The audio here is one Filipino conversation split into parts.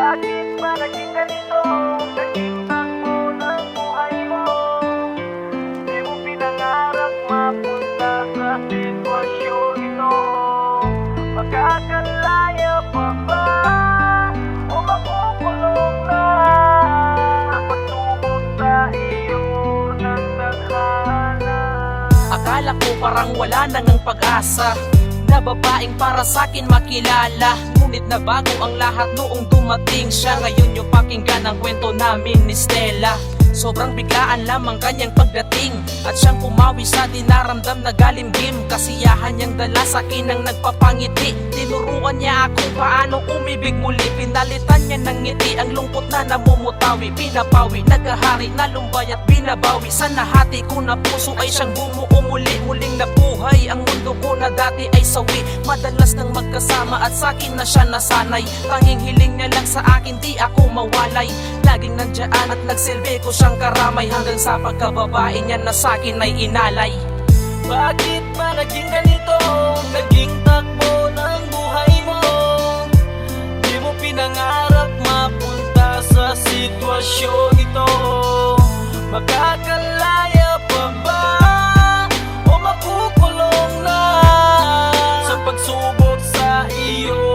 Bakit ba naging ganito? Naging takbo ng buhay mo Di mo pinangarap mapunta sa sitwasyon ito Makakalaya pa ba? O makukulong na? Pagsubok sa iyo ng tadhana Akala ko parang wala nang ang pag-asa Na babaeng para sa'kin makilala Ngunit nabago ang lahat noong dumating siya. Ngayon yung pakinggan ang kwento namin ni Stella Sobrang biglaan lamang kanyang pagdating. At siyang pumawi sa dinaramdam na galimgim. Kasiyahan niyang dala sa akin ang nagpapangiti. Tinuruan niya ako paano umibig muli. Pinalitan niya ng ngiti. Ang lungkot na namumutawi. Pinapawi, nagahari na lumbay at binabawi. Sa nahati ko na puso ay siyang bumuo muli. Muling nabuhay ang mundo ko na dati ay sawi. Madalas nang magkasama at sa akin na siya nasanay. Tanging hiling niya lang sa akin di ako mawalay. Laging nandyan at nagsilbi ko siyang karamay Hanggang sa pagkababae niya na sa akin ay inalay Bakit ba naging ganito? Naging takbo ng buhay mo Di mo pinangarap mapunta sa sitwasyon ito Makakalaya pa ba? O makukulong na? Sa pagsubok sa iyo ng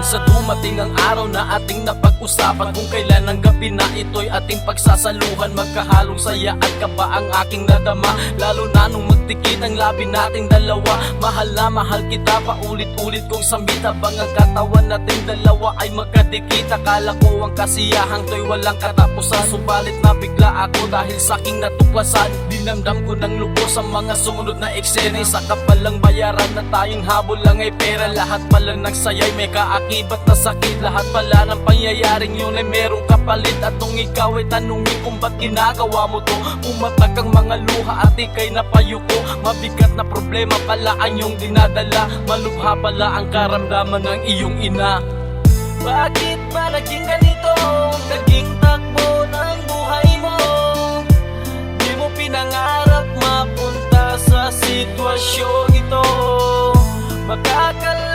Hanggang sa dumating ang araw na ating napag-usapan Kung kailan ang gabi na ito'y ating pagsasaluhan. Magkahalong saya at kaba ang aking nadama Lalo na nung magdikit ang labi nating dalawa. Mahal na mahal kita paulit-ulit kong sambit. Habang ang katawan nating dalawa ay magkadikit. Akala ko ang kasiyahang to'y walang katapusan. Subalit nabigla ako dahil sa aking natuklasan. Dinamdam ko ng lubos ang mga sumunod na eksena. Sa kapalang bayaran na tayong habol lang ay pera. Lahat pala ng sayay may kaakibat na sakit Lahat pala ng pangyayaring yun ay merong kapalit. At kung ikaw ay tanungin kung ba't ginagawa mo to Pumatak ang mga luha at ikay napayuko Mabigat na problema pala ang iyong dinadala. Malubha pala ang karamdaman ng iyong ina. Bakit ba naging ganito? Naging takbo ng buhay mo. Di mo pinangarap mapunta sa sitwasyon ito. Makakalaya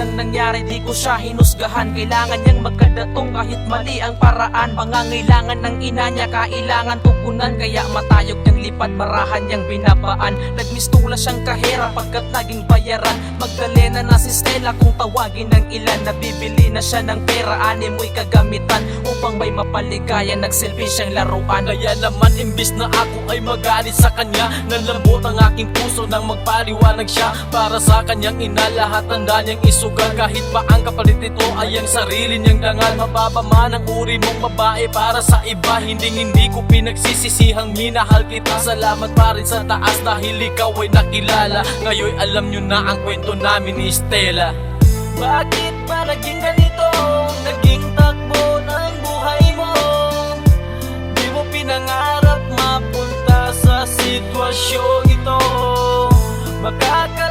ganun man ang nangyari di ko siya hinusgahan. Kailangan niyang magkadatong kahit mali ang paraan. Pangangailangan ng ina niya kailangan tugunan Kaya matayog niyang lipad marahan niyang binabaan. Nagmistula siyang kahera pagkat naging bayaran. Magdalena na si Stella kung tawagin ng ilan. Nabibili na siya ng pera animoy kagamitan. Upang may mapaligaya nagsilbi siyang laruan. Kaya naman imbis na ako ay magalit sa kanya Nalambot ang aking puso nang magpaliwanag siya Para sa kanyang ina. Lahat handa niyang lugar Kahit pa ang kapalit nito ay ang sarili niyang dangal. Mababa man ang uri mong babae para sa iba Hindi hindi ko pinagsisisihang minahal kita. Salamat pa rin sa taas dahil ikaw ay nakilala. Ngayon alam niyo na ang kwento namin ni Stella. Bakit ba naging ganito? Naging takbo ng buhay mo? Di mo pinangarap mapunta sa sitwasyon ito. Makakalaman